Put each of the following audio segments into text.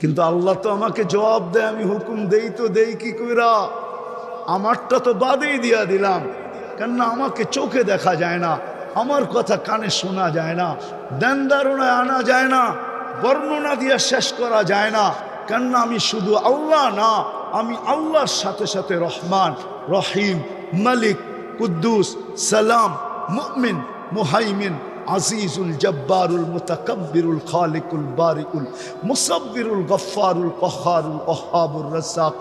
কিন্তু আল্লাহ তো আমাকে জবাব দেয়, আমি হুকুম দেই তো দেই কি কইরা? আমারটা তো বাদেই দিয়া দিলাম। কেননা আমাকে চোখে দেখা যায় না, আমার কথা কানে শোনা যায় না দেন দারুণায় আনা যায় না, বর্ণনা দিয়ে শেষ করা যায় না। কেননা আমি শুধু আল্লাহ না, আমি আল্লাহর সাথে সাথে রহমান, রহিম, মালিক, কুদ্দুস, সালাম, মুমিন, মুহাইমিন العزيز الجبار المتكبر الخالق البارئ المصبر الغفار القهار الوهاب الرزاق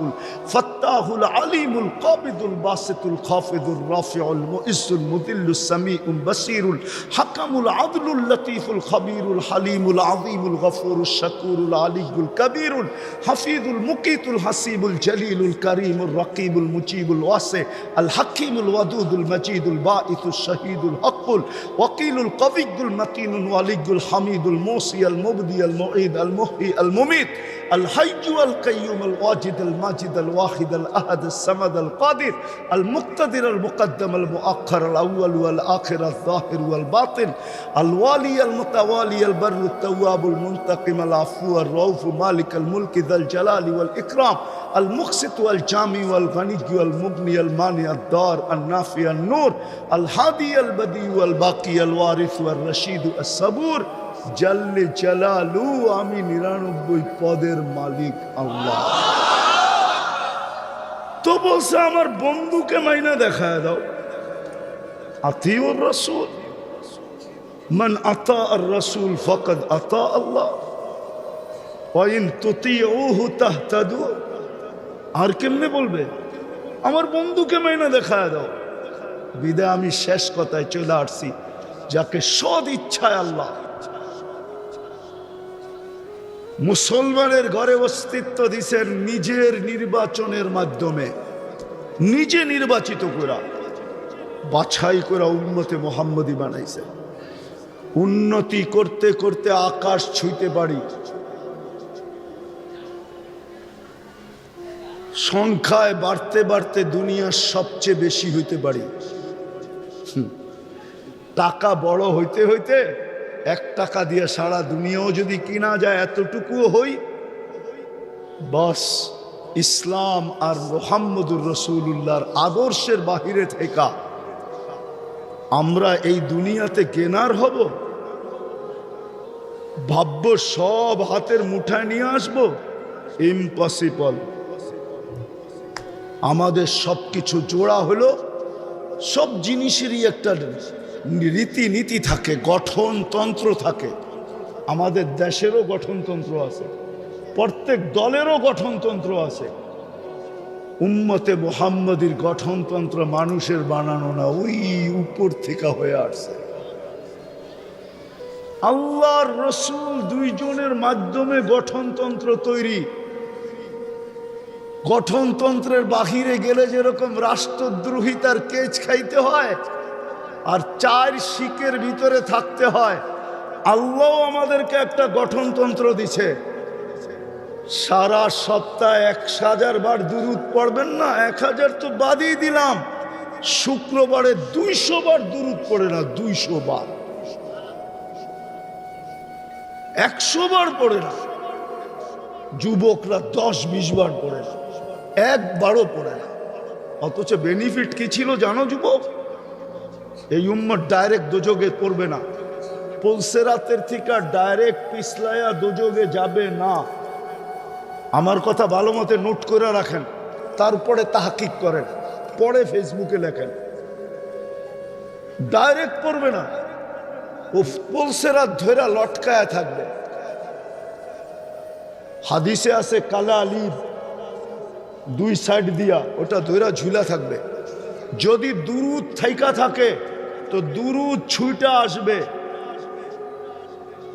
الفتاح العليم القابض الباسط الخافض الرافع المؤس المذل السميع البصير الحكم العدل اللطيف الخبير الحليم العظيم الغفور الشكور العلي الكبير الحفيظ المقيت الحسيب الجليل الكريم الرقيب المجيب الواسع الحكيم الودود المجيد البائث الشهيد الحق الوكيل القوي الرفيق المتين الولي الحميد الموصي المبدي المعيد المحيي المميت الحي القيوم الواجد الماجد الواحد الأحد السمد القادر المقتدر المقدم المؤخر الأول والآخر الظاهر والباطن الوالي المتوالي البر التواب المنتقم العفو الروف مالك الملك ذا الجلال والإكرام المقسط والجامع والغني والمغني المانع الدار النافع النور الهادي البديع والباقي الوارث والرشيد الصبور جل جلالو আমি নিরানব্বই পদের মালিক আল্লাহ তো বলছে আমার বন্ধুকে মাইনা দেখায় দাও আতিউর রসুল من أطاع الرسول فقد أطاع الله وإن تطيعوه تهتدوا আর কেমনে বলবে? আমার বন্ধুকে মাইনা দেখায় দাও। বিদায় আমি শেষ কথায় চলে আসছি, যাকে সদ ইচ্ছায় আল্লাহ। মুসলমানের ঘরে অস্তিত্ব দিছেন নিজের নির্বাচনের মাধ্যমে। নিজে নির্বাচিত করা বাছাই করা উন্নতি মোহাম্মদী বানাইছে। উন্নতি করতে করতে আকাশ ছুঁইতে পারি সংখ্যায় বাড়তে বাড়তে দুনিয়ার সবচেয়ে বেশি হইতে পারি। টাকা বড় হইতে হইতে এক টাকা দিয়ে সারা দুনিয়াও যদি কিনা যায় এতটুকুও হই, বস ইসলাম আর মোহাম্মদুর রসুল্লাহর আদর্শের বাহিরে থেকা। আমরা এই দুনিয়াতে কেনার হব ভাব্য সব হাতের মুঠায় নিয়ে আসব ইম্পসিবল আমাদের সব কিছু জোড়া হলো, সব জিনিসেরই একটা রীতিনীতি থাকে, গঠনতন্ত্র থাকে। আমাদের দেশেরও গঠনতন্ত্র আছে, প্রত্যেক দলেরও গঠনতন্ত্র আছে। উম্মতে মোহাম্মদীর গঠনতন্ত্র মানুষের বানানো না, ওই উপর থেকে হয়ে আসছে। আল্লাহর রসুল দুইজনের মাধ্যমে গঠনতন্ত্র তৈরি। গঠনতন্ত্রের বাহিরে গেলে যেরকম রাষ্ট্রদ্রোহিতার কেচ খাইতে হয়, আর চার শিকের ভিতরে থাকতে হয়, আল্লাহ আমাদেরকে একটা গঠনতন্ত্র দিছে। সারা সপ্তাহে এক হাজার বার দুরুদ পড়বেন না, এক হাজার তো বাদই দিলাম। শুক্রবারে দুইশো বার দুরুদ পড়ে না, দুইশো বার। একশো বার পড়ে না। যুবকরা দশ, বিশ বার পড়ে না। একবারও পড়ে না। অথচ বেনিফিট কি ছিল জানো যুবক? এই উম্মর ডাইরেক্ট দুযোগে পড়বে না। পলসেরাতের থেকে ডাইরেক্ট পিছলায়া দুযোগে যাবে না। আমার কথা ভালো মতে নোট করে রাখেন। তারপরে তাহাকিক করেন। পরে ফেসবুকে লেখেন। ডাইরেক্ট পড়বে না। ও পলসেরাত ধৈরা লটকায়া থাকবে। হাদিসে আছে, কালা আলিফ দুই সাইড দিয়া, ওটা ধৈরা ঝুলা থাকবে। যদি দুরুদ থাইকা থাকে, তো দুরুদ ছুইটা আসবে।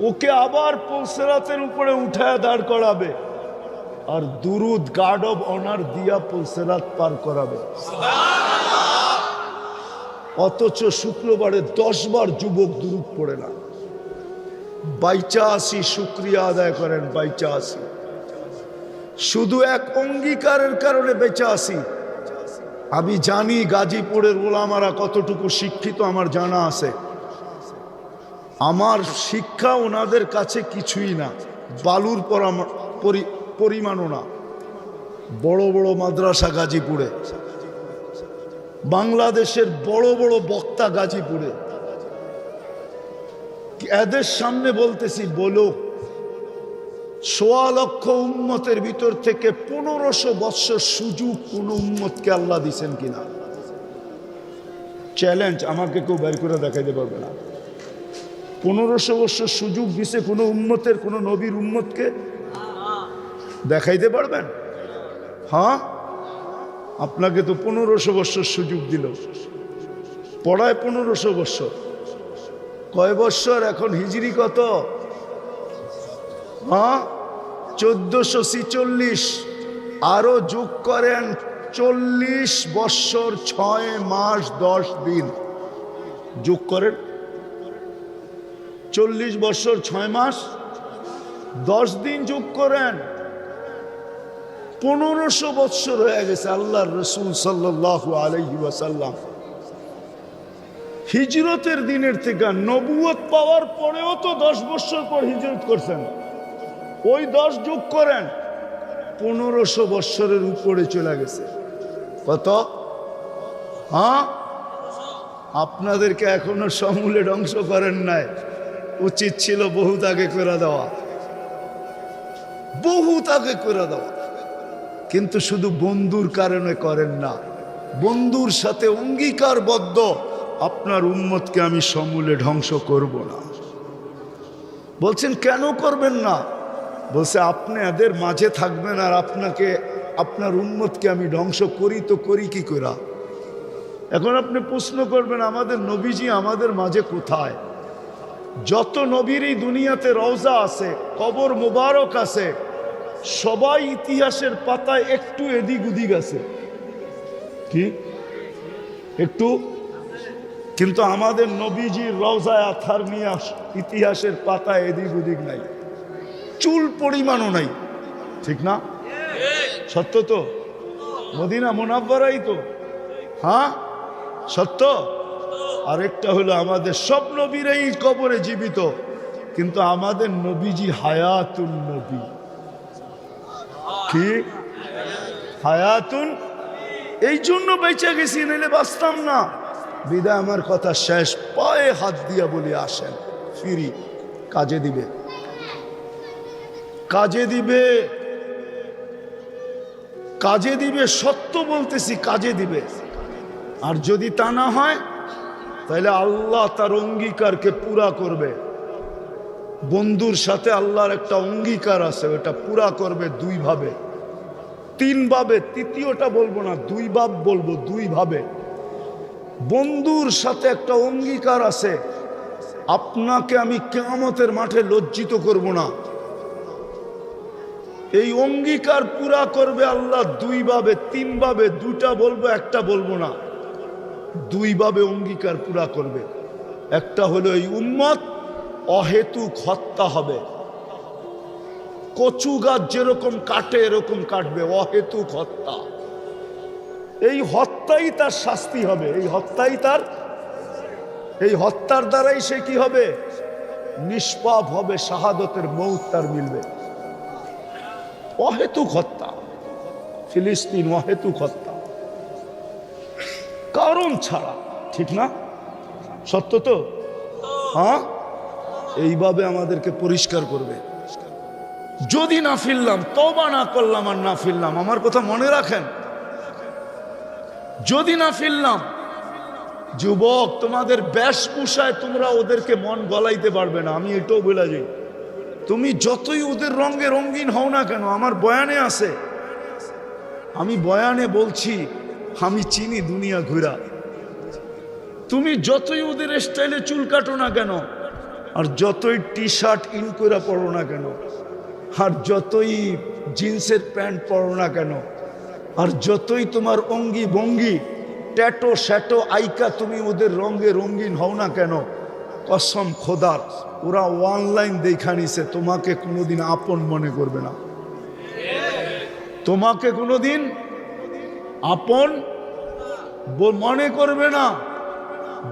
ওকে আবার পলসেরাতের উপরে উঠায় দাঁড় করাবে। আর দুরুদ গার্ড অব অনার দিয়া পলসেরাত পার করাবে। অথচ শুক্রবারে দশ বার যুবক দুরুদ পড়ে না। বাইচা আসি, শুক্রিয়া আদায় করেন, বাইচা আসি। শুধু এক অঙ্গীকারের কারণে বেঁচে আসি আমি জানি গাজীপুরের ওলামারা কতটুকু শিক্ষিত, আমার জানা আছে। আমার শিক্ষা ওনাদের কাছে কিছুই না, বালুর পর পরি- পরিমাণও না। বড় বড় মাদ্রাসা গাজীপুরে, বাংলাদেশের বড় বড় বক্তা গাজীপুরে। এদের সামনে বলতেছি, বলো সোয়া লক্ষ উম্মতের ভিতর থেকে পনেরোশো বৎসর সুযোগ কোন উম্মতকে আল্লাহ দিছেন কিনা? চ্যালেঞ্জ আমাকে কেউ বের করে দেখাইতে পারবে না। পনেরোশো বৎসর সুযোগ দিছে কোনো উম্মতের, কোনো নবীর উম্মতকে? দেখাইতে পারবেন? হ্যাঁ? আপনাকে তো পনেরোশো বৎসর সুযোগ দিল। পড়ায় পনেরোশো বৎসর। কয় বৎসর? এখন হিজড়ি কত? হ্যাঁ? চোদ্দশো ছিচল্লিশ। আরও যোগ করেন চল্লিশ বৎসর ছয় মাস দশ দিন। যোগ করেন। চল্লিশ বৎসর ছয় মাস দশ দিন যোগ করেন। পনেরোশো বৎসর হয়ে গেছে আল্লাহ রসুল সাল্লাহ আলহি হিজরতের দিনের থেকে নবুয়ত পাওয়ার পরেও তো দশ বৎসর পর হিজরত করছেন। ওই দশ যোগ করেন। পনেরোশো বৎসরের উপরে চলে গেছে। কত? হ্যাঁ? আপনাদেরকে এখনও সমূলে ধ্বংস করেন নাই। উচিত ছিল বহুত আগে করে দেওয়া। বহুত আগে করে দেওয়া। কিন্তু শুধু বন্ধুর কারণে করেন না। বন্ধুর সাথে অঙ্গীকারবদ্ধ। আপনার উম্মতকে আমি সমূলে ধ্বংস করব না। বলছেন, কেন করবেন না? বলছে আপনি এদের মাঝে থাকবেন আর আপনাকে, আপনার উন্মতকে আমি ধ্বংস করি তো করি কি করা? এখন আপনি প্রশ্ন করবেন, আমাদের নবীজি আমাদের মাঝে কোথায়? যত নবীর এই দুনিয়াতে রওজা আছে, কবর মোবারক আছে, সবাই ইতিহাসের পাতায় একটু এদিক উদিক আছে। কি? একটু? কিন্তু আমাদের নবীজির রওজায় আথার নিয়ে ইতিহাসের পাতায় এদিক উদিক নাই। চুল পরিমাণও নাই। ঠিক না? সত্য তো? মদিনা মোনাব্বারাই তো। হ্যাঁ? সত্য? আরেকটা হলো আমাদের সব নবীরাই কবরে জীবিত, কিন্তু আমাদের নবীজি হায়াতুন নবী। কি? হায়াতুন? এই জন্য বেঁচে গেছি নাহলে বাঁচতাম না। বিদায় আমার কথা শেষ, পায়ে হাত দিয়া বলে, আসেন, ফিরি, কাজে দিবে। কাজে দিবে। কাজে দিবে, সত্য বলতেছি, কাজে দিবে। আর যদি তা না হয়, তাহলে আল্লাহ তার অঙ্গীকারকে পুরা করবে। বন্ধুর সাথে আল্লাহর একটা অঙ্গীকার আছে, ওটা পুরা করবে দুই ভাবে। তিন ভাবে, তৃতীয়টা বলব না, দুই ভাব বলব, দুই ভাবে। বন্ধুর সাথে একটা অঙ্গীকার আছে, আপনাকে আমি কেয়ামতের মাঠে লজ্জিত করব না। এই অঙ্গীকার পুরা করবে আল্লাহ, দুই ভাবে, তিন ভাবে দুটা বলব, একটা বলব না। দুই ভাবে অঙ্গীকার পুরা করবে। একটা হলো এই উম্মত, অহেতুক হত্যা হবে। কচু গাছ যেরকম কাটে, এরকম কাটবে, অহেতুক হত্যা। এই হত্যাই তার শাস্তি হবে। এই হত্যাই তার, এই হত্যার দ্বারাই সে কি হবে? নিষ্পাপ হবে, শাহাদতের মৌত তার মিলবে। অহেতুক হত্যা ফিলিস্তিন অহেতুক হত্যা কারণ ছাড়া, ঠিক না? সত্য তো? হ্যাঁ? এইভাবে আমাদেরকে পরিষ্কার করবে। যদি না ফিরলাম তবা না করলাম আর না ফিরলাম, আমার কথা মনে রাখেন? যদি না ফিরলাম, যুবক, তোমাদের বেশভূষায় তোমরা ওদেরকে মন গলাইতে পারবে না, আমি এটাও বলে যাই। তুমি যতই ওদের রঙে রঙিন হও না কেন, আমার বয়ানে আছে। আমি বয়ানে বলছি, আমি চিনি দুনিয়া ঘুরা। তুমি যতই ওদের স্টাইলে চুল কাটো না কেন, আর যতই টি শার্ট ইন করে পড়ো না কেন, আর যতই জিন্সের প্যান্ট পরো না কেন, আর যতই তোমার অঙ্গি ভঙ্গি ট্যাটো শ্যাটো আইকা তুমি ওদের রঙে রঙিন হও না কেন, কসম খোদার। ওরা অনলাইন দেখা নিছে, তোমাকে কোনোদিন আপন মনে করবে না। তোমাকে কোনোদিন আপন মনে করবে না।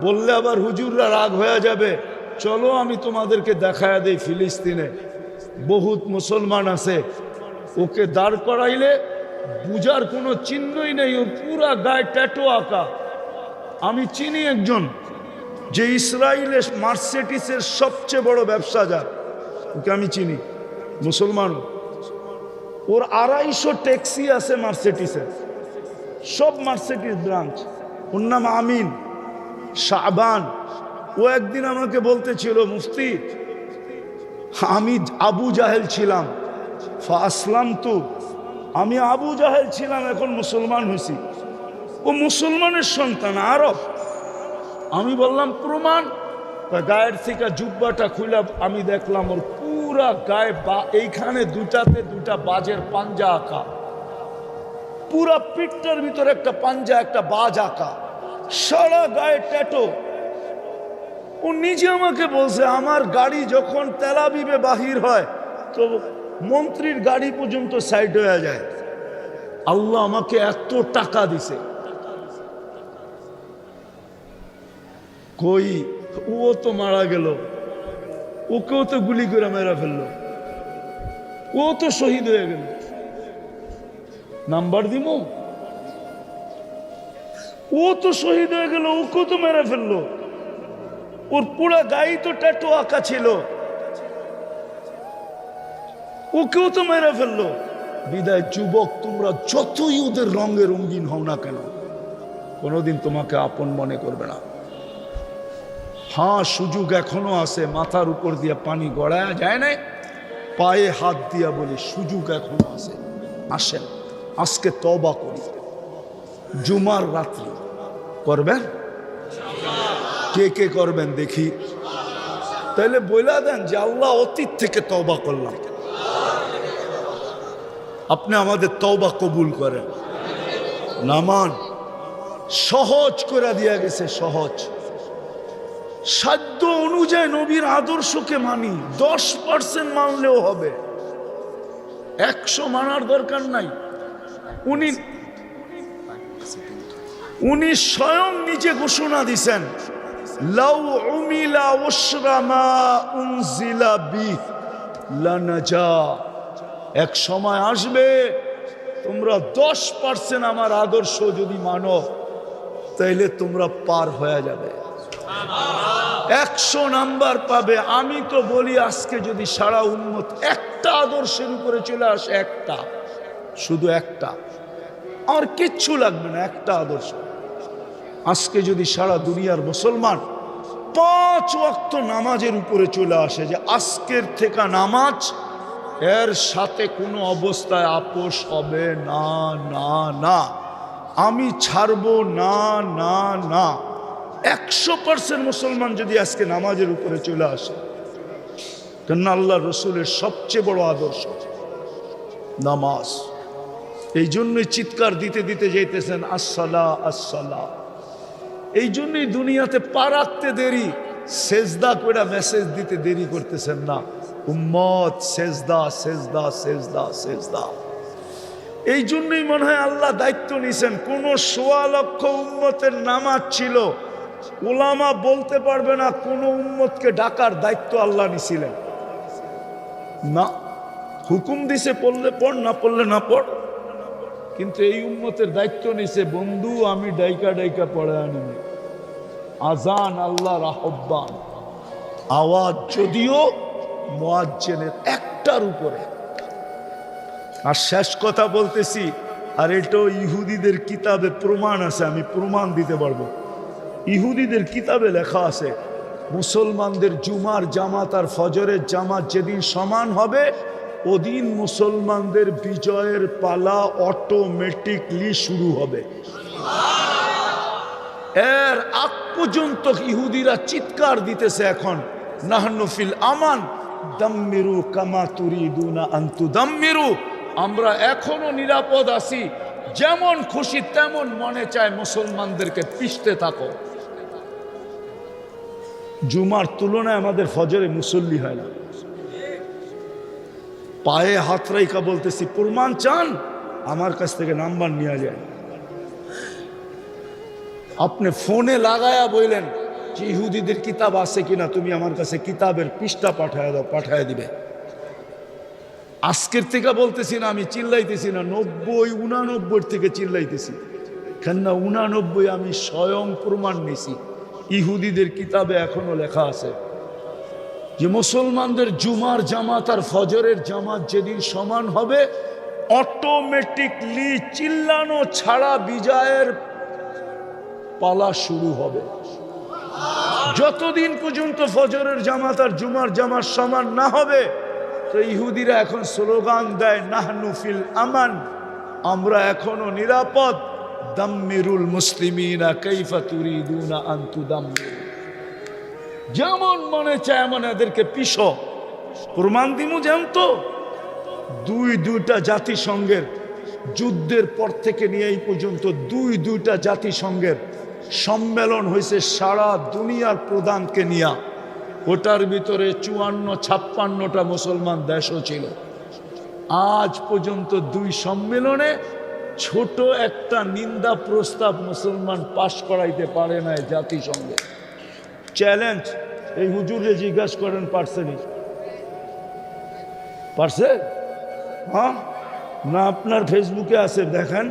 বললে আবার হুজুররা রাগ হয়ে যাবে। চলো আমি তোমাদেরকে দেখায়া দেই ফিলিস্তিনে। বহুত মুসলমান আছে। ওকে দাঁড় করাইলে বুঝার কোনো চিহ্নই নেই। ও পুরা গায়ে ট্যাটু আঁকা। আমি চিনি একজন। যে ইসরায়েলের মার্সেটিসের সবচেয়ে বড় ব্যবসাদার, ওকে আমি চিনি, মুসলমান। ওর আড়াইশো ট্যাক্সি আছে মার্সেটিসের সব মার্সেটিস ব্রাঞ্চ। ওর নাম আমিন শাহবান ও একদিন আমাকে বলতেছিল, মুফতি, আমি আবু জাহেল ছিলাম। আসলাম তো আমি আবু জাহেল ছিলাম, এখন মুসলমান হয়েছি ও মুসলমানের সন্তান, আরব। আমি বললাম, প্রমাণ? গায়ের থেকে জুব্বাটা খুলে আমি দেখলাম ওর পুরা গায়ে বা এইখানে দুটাতে দুটা বাজের পাঞ্জা আঁকা। পুরা পিঠটার ভিতরে একটা পাঞ্জা, একটা বাজ আঁকা। সারা গায়ে ট্যাটো। ও নিজে আমাকে বলছে, আমার গাড়ি যখন তেলাবিবে বাহির হয়, তো মন্ত্রীর গাড়ি পর্যন্ত সাইড হয়ে যায়। আল্লাহ আমাকে এত টাকা দিছে। কই? ও তো মারা গেল। ওকেও তো গুলি করে মেরা ফেলল। ও তো শহীদ হয়ে গেল। নাম্বার দিব ও তো শহীদ হয়ে গেল, ওকেও তো মেরে ফেলল। ওর পুরা গায়ে তো ট্যাটু আঁকা ছিল। ওকেও তো মেরে ফেলল। বিদায় যুবক, তোমরা যতই ওদের রঙে রঙিন হও না কেন, কোনোদিন তোমাকে আপন মনে করবে না। হ্যাঁ সুযোগ এখনও আছে, মাথার উপর দিয়ে পানি গড়ায়, যায় না পায়ে হাত দিয়া বলি, সুযোগ এখনও আছে। আসেন, আজকে তবা করি। জুমার রাত্রি, করবেন? কে কে করবেন দেখি। তাহলে বইলা দেন যে আল্লাহ অতীত থেকে তবা করলাম। আপনি আমাদের তওবা কবুল করেন। নামান, সহজ করে দিয়া গেছে, সহজ। সাধ্য অনুযায়ী নবীর আদর্শকে মানি, দশ পার্সেন্ট মানলেও হবে। একশো মানার দরকার নাই। উনি উনি স্বয়ং নিজে ঘোষণা দিছেন, লাউ বি এক সময় আসবে, তোমরা দশ পার্সেন্ট আমার আদর্শ যদি মানো, তাইলে তোমরা পার হয়ে যাবে। একশো নাম্বার পাবে। আমি তো বলি, আজকে যদি সারা উন্মত একটা আদর্শের উপরে চলে আসে, একটা। শুধু একটা। আর কিচ্ছু লাগবে না, একটা আদর্শ। আজকে যদি সারা দুনিয়ার মুসলমান পাঁচ ওয়াক্ত নামাজের উপরে চলে আসে যে আজকের থেকে নামাজ, এর সাথে কোনো অবস্থায় আপোষ হবে না না না। আমি ছাড়বো না না না। একশো পার্সেন্ট মুসলমান যদি আজকে নামাজের উপরে চলে আসে, কেননা আল্লাহ রসুলের সবচেয়ে বড় আদর্শ নামাজ। এই জন্যই চিৎকার দিতে দিতে যেতেছেন আসসালা আসসালা। এই জন্যই দুনিয়াতে পা রাখতে দেরি, সেজদা করে মেসেজ দিতে দেরি করতেছেন না। উম্মত, সেজদা সেজদা সেজদা সেজদা। এই জন্যই মনে হয় আল্লাহ দায়িত্ব নিছেন। কোন সোয়া লক্ষ উম্মতের নামাজ ছিল ওলামা বলতে পারবে না কোন উম্মতকে ডাকার দায়িত্ব আল্লাহ নিছিলেন। না, হুকুম দিছে পড়লে পড়, না পড়লে না পড়। কিন্তু এই উম্মতের দায়িত্ব নিছে, বন্ধু, আমি ডাইকা ডাইকা পড়ে আনি আজান আল্লাহর আহ্বান। আওয়াজ যদিও মোয়াজ্জেনের একটার উপরে। আর শেষ কথা বলতেছি, আর এটাও ইহুদিদের কিতাবে প্রমাণ আছে, আমি প্রমাণ দিতে পারব। ইহুদিদের কিতাবে লেখা আছে, মুসলমানদের জুমার জামাত আর ফজরের জামাত যেদিন সমান হবে, ওদিন মুসলমানদের বিজয়ের পালা অটোমেটিকলি শুরু হবে। এর আগ পর্যন্ত ইহুদিরা চিৎকার দিতেছে এখন নাহনফিল আমান, দাম্মিরু কামাতুরি তুরিদুনা আন্তু দাম্মিরু, আমরা এখনও নিরাপদ আছি, যেমন খুশি তেমন মনে চায় মুসলমানদেরকে পিষতে থাকো। জুমার তুলনায় আমাদের ফজরে মুসল্লি হয় না। পায়ে হাত রাইকা বলতেছি, প্রমাণ চান? আমার কাছ থেকে নাম্বার নেওয়া যায়। আপনি ফোনে লাগায়া বললেন যে ইহুদিদের কিতাব আছে কিনা, তুমি আমার কাছে কিতাবের পৃষ্ঠা পাঠায় দাও, পাঠায় দিবে। আজকের থেকে বলতেছি না, আমি চিল্লাইতেছি না, নব্বই, উনানব্বই থেকে চিল্লাইতেছি। কেননা উনানব্বই আমি স্বয়ং প্রমাণ নিছি ইহুদিদের কিতাবে এখনও লেখা আছে যে মুসলমানদের জুমার জামাত আর ফজরের জামাত যেদিন সমান হবে অটোমেটিকলি চিল্লানো ছাড়া বিজয়ের পালা শুরু হবে। যতদিন পর্যন্ত ফজরের জামাত আর জুমার জামাত সমান না হবে, তো ইহুদিরা এখন স্লোগান দেয় নাহনুফিল আমান আমরা এখনও নিরাপদ। দাম্মিরুল মুসলিমিনা কৈফা তুরিদুনা আন্তু দাম্মির যেমন মনে চায় এমন এদেরকে পিস প্রমাণ দিমু যেমন তো? দুই দুইটা জাতিসংঘের যুদ্ধের পর থেকে নিয়ে এই পর্যন্ত দুই দুইটা জাতিসংঘের সম্মেলন হয়েছে সারা দুনিয়ার প্রধানকে নিয়া। ওটার ভিতরে চুয়ান্ন, ছাপ্পান্নটা মুসলমান দেশও ছিল। আজ পর্যন্ত দুই সম্মেলনে ছোট একটা নিন্দা প্রস্তাব মুসলমান পাশ করাইতে পারে না জাতিসংঘে চ্যালেঞ্জ এই হুজুরে জিজ্ঞাসা করেন পারছেনি পারছে? হ্যাঁ না, আপনার ফেসবুকে আছে, দেখেন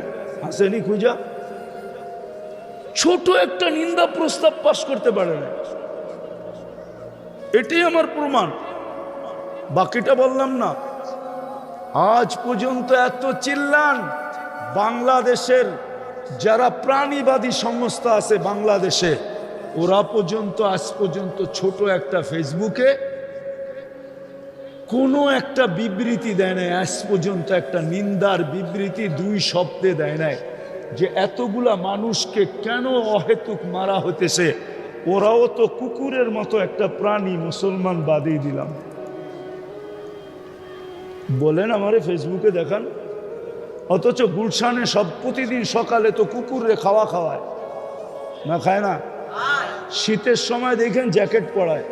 আসেনি খুঁজা? ছোট একটা নিন্দা প্রস্তাব পাশ করতে পারে না। এটাই আমার প্রমাণ। বাকিটা বললাম না। আজ পর্যন্ত এত চিল্লান বাংলাদেশের যারা প্রাণীবাদী সংস্থা আছে বাংলাদেশে, ওরা পর্যন্ত, আজ পর্যন্ত ছোট একটা ফেসবুকে কোনো একটা বিবৃতি দেয় নাই, আজ পর্যন্ত একটা নিন্দার বিবৃতি দুই শব্দে দেয় নাই যে এতগুলা মানুষকে কেন অহেতুক মারা হতেছে ওরাও তো কুকুরের মতো একটা প্রাণী মুসলমান বাদেই দিলাম। বলেন আমারে ফেসবুকে দেখান। অথচ গুলশানে সব প্রতিদিন সকালে তো কুকুরে খাওয়া খাওয়ায়। না খায় না? শীতের সময় দেখেন জ্যাকেট পরায়।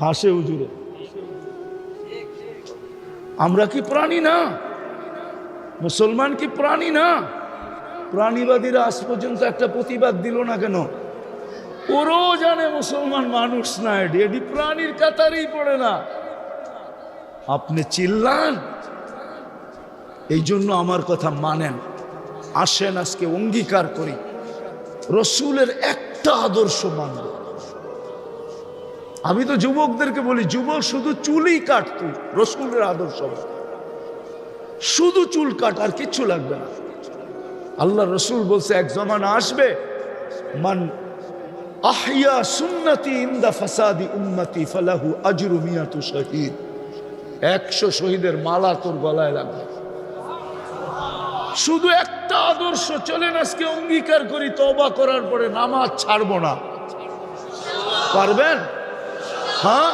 হাসে উজুরে আমরা কি প্রাণী না? মুসলমান কি প্রাণী না? প্রাণীবাদীরা আজ পর্যন্ত একটা প্রতিবাদ দিল না কেন? ওরও জানে মুসলমান মানুষ না এটি এটি প্রাণীর কাতারেই পড়ে না। আপনি চিল্লান। এই জন্য আমার কথা মানেন। আসেন আজকে অঙ্গীকার করি। রসুলের একটা আদর্শ মানব। আমি তো যুবকদেরকে বলি, যুবক শুধু চুলই কাট তুই, রসুলের আদর্শ শুধু চুল কাট, আর কিচ্ছু লাগবে না। আল্লাহ রসুল বলছে, এক জমানা আসবে, মান আহিয়া সুন্নতি ইন্দা ফাসাদি উম্মতি ফালাহু আজরু মিয়াতু শহীদ। একশো শহীদের মালা তোর গলায় লাগবে। শুধু একটা আদর্শ, চলেন আজকে অঙ্গীকার করি তবা করার পরে নামাজ ছাড়বো না। পারবেন? হ্যাঁ?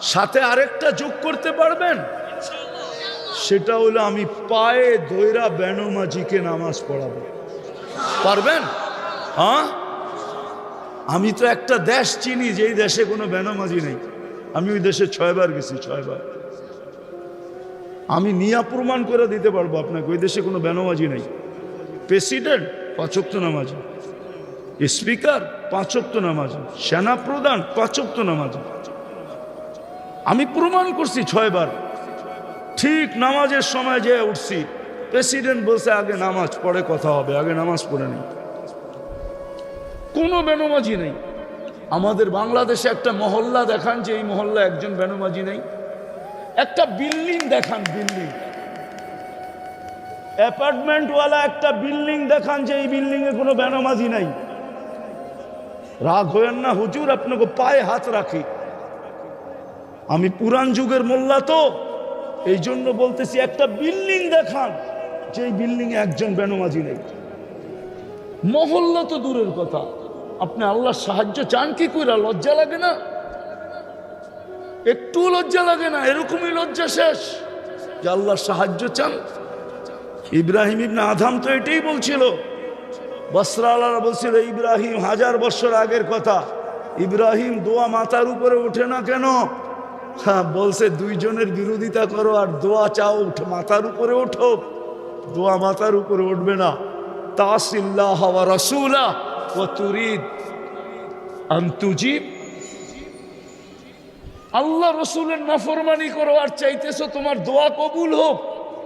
সাথে আরেকটা যোগ করতে পারবেন? সেটা হলো আমি পায়ে দৈরা বেনমাজিকে নামাজ পড়াবো। পারবেন? হ্যাঁ? আমি তো একটা দেশ চিনি, যেই দেশে কোনো বেনমাজি নেই। আমি ওই দেশে ছয়বার গেছি, ছয়বার। আমি নিয়া প্রমাণ করে দিতে পারব আপনাকে, ওই দেশে কোনো বেনমাজি নেই। প্রেসিডেন্ট পাঁচক্ত নামাজি। স্পিকার পাঁচক্ত নামাজি। সেনা প্রধান পাঁচক্ত নামাজি। আমি প্রমাণ করছি ছয়বার। ঠিক নামাজের সময় যে উঠছি। প্রেসিডেন্ট বলছে, আগে নামাজ পড়ে কথা হবে, আগে নামাজ পড়ে নেই। কোনো বেনমাজি নেই। আমাদের বাংলাদেশে একটা মহল্লা দেখান যে এই মহল্লা একজন বেনমাজি নেই। একটা বিল্ডিং দেখান বিল্ডিং অ্যাপার্টমেন্টওয়ালা একটা বিল্ডিং দেখান যে এই বিল্ডিং এ কোনো বেনামাজি নাই। রাগ হয়েন না, হুজুর, আপনাকে পায়ে হাত রাখি। আমি পুরান যুগের মোল্লা তো, এই জন্য বলতেছি একটা বিল্ডিং দেখান, যে এই বিল্ডিং এ একজন বেনমাজি নেই। মহল্লা তো দূরের কথা। আপনি আল্লাহর সাহায্য চান কি কইরা? লজ্জা লাগে না? একটু লজ্জা লাগে না, এরকমই লজ্জা শেষ। যে আল্লাহর সাহায্য চান। ইব্রাহিম ইবনে আধাম তো এটাই বলছিল। বসরা আল্লাহ বলছিল, ইব্রাহিম, হাজার বছর আগের কথা। ইব্রাহিম দোয়া মাথার উপরে ওঠে না কেন? হ্যাঁ বলছে, দুইজনের বিরোধিতা করো আর দোয়া চাও, উঠে, মাথার উপরে ওঠো। দোয়া মাথার উপরে উঠবে না। তাসিল্লাহ রাসূলা ওয়া তুরিদ। আন তুজিব আল্লাহ রসুলের নাফরমানি করো, আর চাইতেছো তোমার দোয়া কবুল হোক,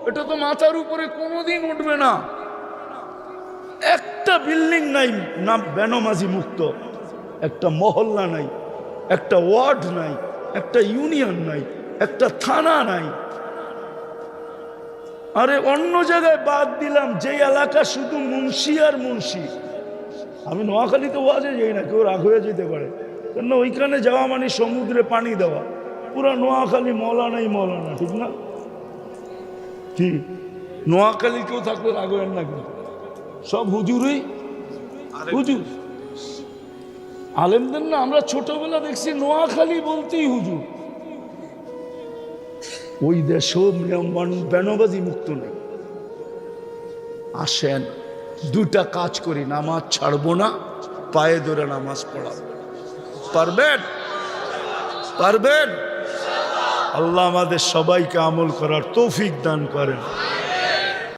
এটা তো মাথার উপরে কোনোদিন উঠবে না। একটা বিল্ডিং নাই, না বেনমাজি মুক্ত, একটা মহল্লা নাই, একটা ওয়ার্ড নাই, একটা ইউনিয়ন নাই, একটা থানা নাই। আরে অন্য জায়গায় বাদ দিলাম, যে এলাকা শুধু মুন্সি আর মুন্সি। আমি নোয়াখালীতে ওয়াজে যাই না, কেউ রাগ হয়ে যেতে পারে। কেন ওইখানে যাওয়া মানে সমুদ্রে পানি দেওয়া? পুরা নোয়াখালী মৌলানাই মৌলানা ঠিক না? কি? নোয়াখালী কেউ থাকলে রাগ হবেন না কেন? সব হুজুরই? হুজুর? আলেমদের না আমরা ছোটবেলা দেখছি নোয়াখালী বলতেই হুজুর। ওই দেশও বেনবাজি মুক্ত নেই। আসেন দুটা কাজ করি নামাজ ছাড়বো না পায়ে ধরে নামাজ পড়াবো। পারবেন? পারবেন? আল্লাহ আমাদের সবাইকে আমল করার তৌফিক দান করেন।